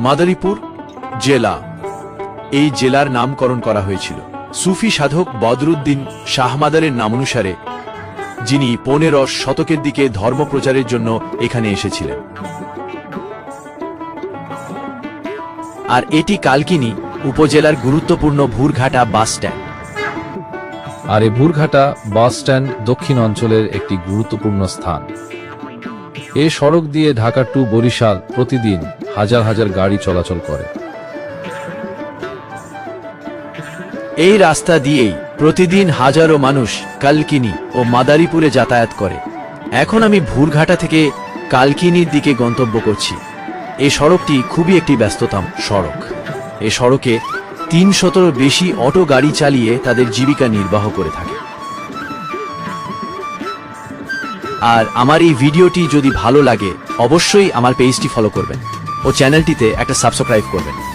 মাদারীপুর জেলা। এই জেলার নামকরণ করা হয়েছিল। সুফি সাধক বদরুদ্দিন শাহমাদারের নামানুসারে, যিনি পনেরো শতকের দিকে ধর্ম প্রচারের জন্য এখানে এসেছিলেন। আর এটি কালকিনি উপজেলার গুরুত্বপূর্ণ ভুরঘাটা বাস স্ট্যান্ড। আর এই ভুরঘাটা বাস স্ট্যান্ড দক্ষিণ অঞ্চলের একটি গুরুত্বপূর্ণ স্থান। এ সড়ক দিয়ে ঢাকা টু বরিশাল প্রতিদিন হাজার হাজার গাড়ি চলাচল করে। এই রাস্তা দিয়েই প্রতিদিন হাজারো মানুষ কালকিনি ও মাদারীপুরে যাতায়াত করে। এখন আমি ভুরঘাটা থেকে কালকিনির দিকে গন্তব্য করছি। এই সড়কটি খুবই একটি ব্যস্ততম সড়ক। এই সড়কে তিনশতর বেশি অটো গাড়ি চালিয়ে তাদের জীবিকা নির্বাহ করে থাকে। আর আমার এই ভিডিওটি যদি ভালো লাগে, অবশ্যই আমার পেজটি ফলো করবেন ও চ্যানেলটিতে একটা সাবস্ক্রাইব করবেন।